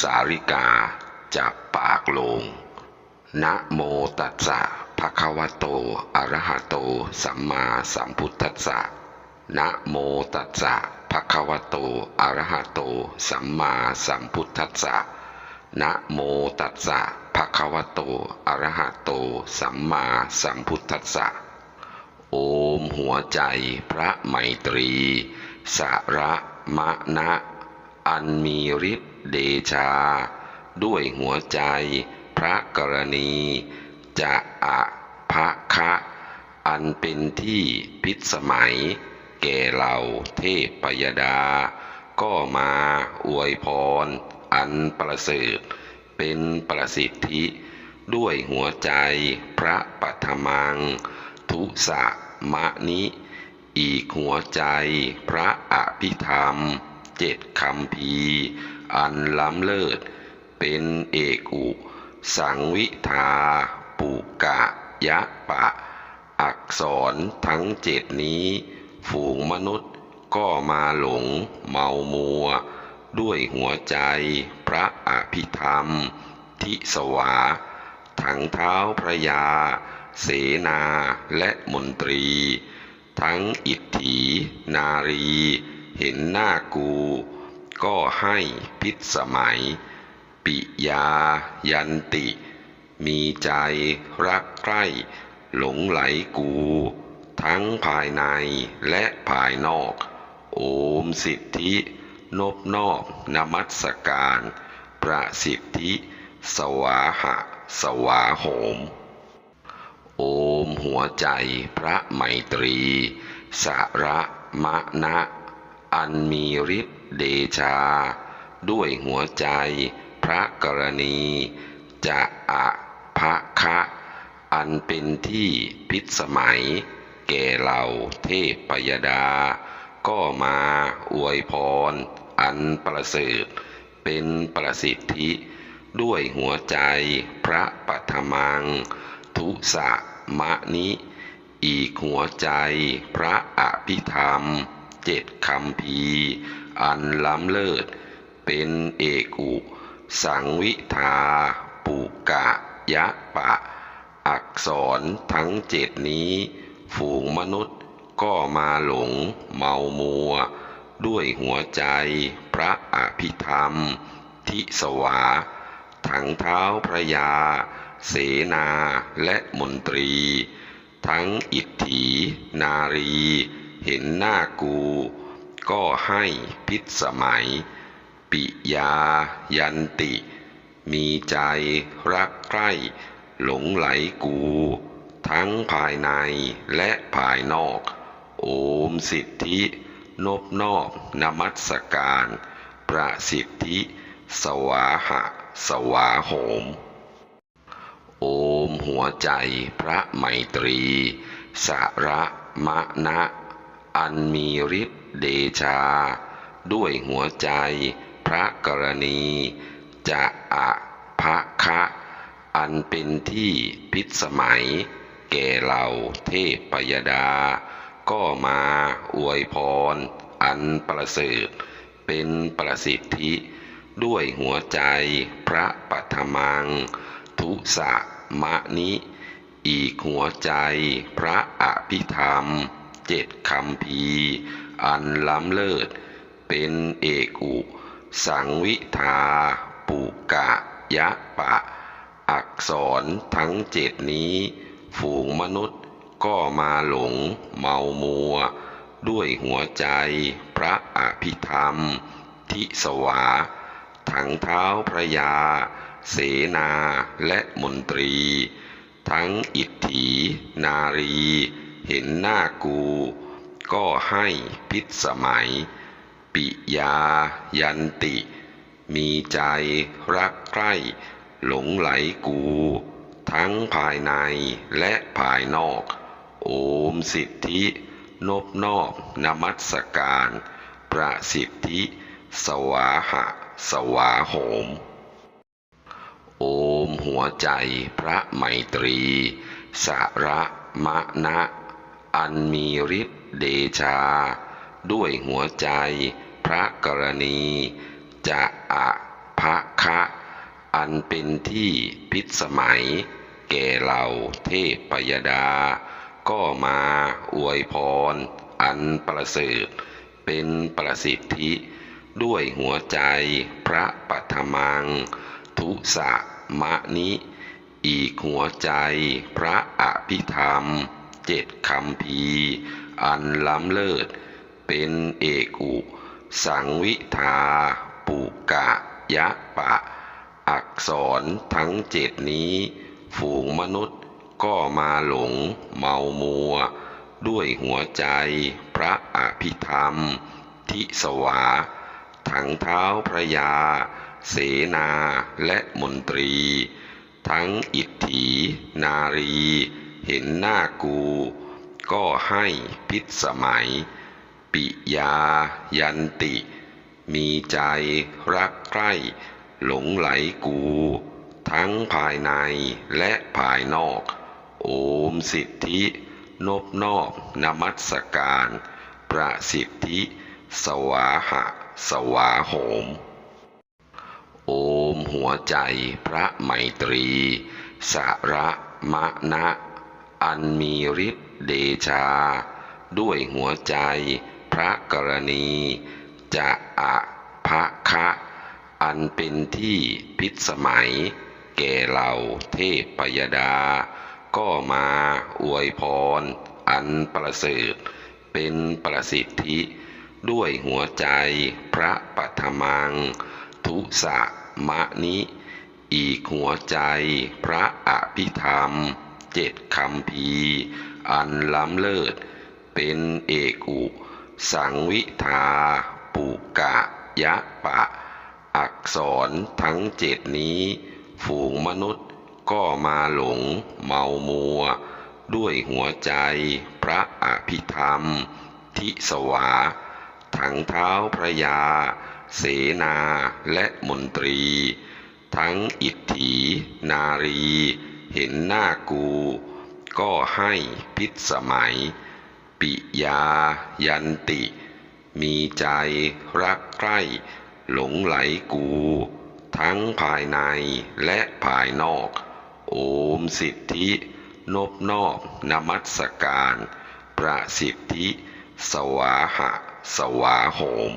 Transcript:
สาริกาจากปากโลง นะโมตัสสะภะคะวะโต อะระหะโต สัมมาสัมพุทธัสสะ นะโมตัสสะภะคะวะโต อะระหะโต สัมมาสัมพุทธัสสะ นะโมตัสสะภะคะวะโต อะระหะโต สัมมาสัมพุทธัสสะ โอมหัวใจพระไมตรี สระมะนะ อันมีฤทธิเดชา ด้วยหัวใจพระกรณี จะอะภะคะ อันเป็นที่พิสมัย แก่เราเทพปยดา ก็มาอวยพร อันประเสริฐเป็นประสิทธิ ด้วยหัวใจพระปัทมัง ทุสะมะนิ อีกหัวใจพระอภิธรรม เจ็ดคำพีอันล้ำเลิศ เป็นเอกุ สังวิทาปุกะยะปะ อักษรทั้งเจ็ดนี้ ฝูงมนุษย์ก็มาหลงเมามัว ด้วยหัวใจพระอภิธรรม ทิสวาทั้งเท้าพระยา เสนาและมนตรี ทั้งอิทถีนารี เห็นหน้ากู ก็ให้พิษสมัย ปิยายันติ มีใจรักใคร่หลงไหลกู ทั้งภายในและภายนอก โอมสิทธิ นบนอบนมัสการ ประสิทธิ สวาหะ สวาโหม โอมหัวใจพระไมตรี สระมะนะ อันมีฤทธิเดชา ด้วยหัวใจพระกรณี จะอะภะคะอันเป็นที่พิสมัย แก่เราเทพปยดา ก็มาอวยพร อันประเสริฐเป็นประสิทธิ ด้วยหัวใจพระปัทมัง ทุสะมะนิ อีกหัวใจพระอภิธรรม เจ็ดคำพีอันล้ำเลิศ เป็นเอกุ สังวิทา ปุกะยะปะ อักษรทั้งเจ็ดนี้ ฝูงมนุษย์ก็มาหลงเมามัว ด้วยหัวใจพระอภิธรรม ทิสวาทั้งเท้าพระยา เสนาและมนตรี ทั้งอิทถีนารี เห็นหน้ากู ก็ให้พิษสมัย ปิยายันติ มีใจรักใคร่หลงไหลกู ทั้งภายในและภายนอก โอมสิทธิ นบนอบนมัสการ ประสิทธิ สวาหะ สวาโหม โอมหัวใจพระไมตรี สระมะนะ อันมีฤทธิเดชา ด้วยหัวใจพระกรณี จะอะภะคะอันเป็นที่พิสมัย แก่เราเทพปยดา ก็มาอวยพร อันประเสริฐเป็นประสิทธิ ด้วยหัวใจพระปัทมัง ทุสะมะนิ อีกหัวใจพระอภิธรรม เจ็ดคำพีอันล้ำเลิศ เป็นเอกอุ สังวิทาปุกะยะปะ อักษรทั้งเจ็ดนี้ ฝูงมนุษย์ก็มาหลงเมามัว ด้วยหัวใจพระอภิธรรม ทิสวาทั้งเท้าพระยา เสนาและมนตรี ทั้งอิทถีนารี เห็นหน้ากู ก็ให้พิษสมัย ปิยายันติ มีใจรักใคร่หลงไหลกู ทั้งภายในและภายนอก โอมสิทธิ นบนอบนมัสการ ประสิทธิ สวาหะ สวาโหม โอมหัวใจพระไมตรี สระมะนะ อันมีฤทธิเดชา ด้วยหัวใจพระกรณี จะอะภะะคะอันเป็นที่พิสมัย แก่เราเทพปยดา ก็มาอวยพร อันประเสริฐเป็นประสิทธิ ด้วยหัวใจพระปัทมัง ทุสะมะนิ อีกหัวใจพระอภิธรรม เจ็ดคำพีอันล้ำเลิศ เป็นเอกุ สังวิทา ปุกะยะปะ อักษรทั้งเจ็ดนี้ ฝูงมนุษย์ก็มาหลงเมามัว ด้วยหัวใจพระอภิธรรม ทิสวาทั้งเท้าพระยา เสนาและมนตรี ทั้งอิทถีนารี เห็นหน้ากู ก็ให้พิษสมัย ปิยายันติ มีใจรักใคร่หลงไหลกู ทั้งภายในและภายนอก โอมสิทธิ นบนอบนมัสการ ประสิทธิ สวาหะ สวาโหม โอมหัวใจพระไมตรี สระมะนะ อันมีฤทธิเดชา ด้วยหัวใจพระกรณี จะอะภะคะอันเป็นที่พิสมัย แก่เราเทพปยดา ก็มาอวยพร อันประเสริฐเป็นประสิทธิ ด้วยหัวใจพระปัทมัง ทุสะมะนิ อีกหัวใจพระอภิธรรม เจ็ดคำพีอันล้ำเลิศ เป็นเอกอุสังวิทาปุกะยะปะ อักษรทั้งเจ็ดนี้ ฝูงมนุษย์ก็มาหลงเมามัว ด้วยหัวใจพระอภิธรรม ทิสวาทั้งเท้าพระยา เสนาและมนตรี ทั้งอิทถีนารี เห็นหน้ากู ก็ให้พิษสมัย ปิยายันติ มีใจรักใคร่หลงไหลกู ทั้งภายในและภายนอก โอมสิทธิ นบนอบนมัสการ ประสิทธิ สวาหะ สวาโหม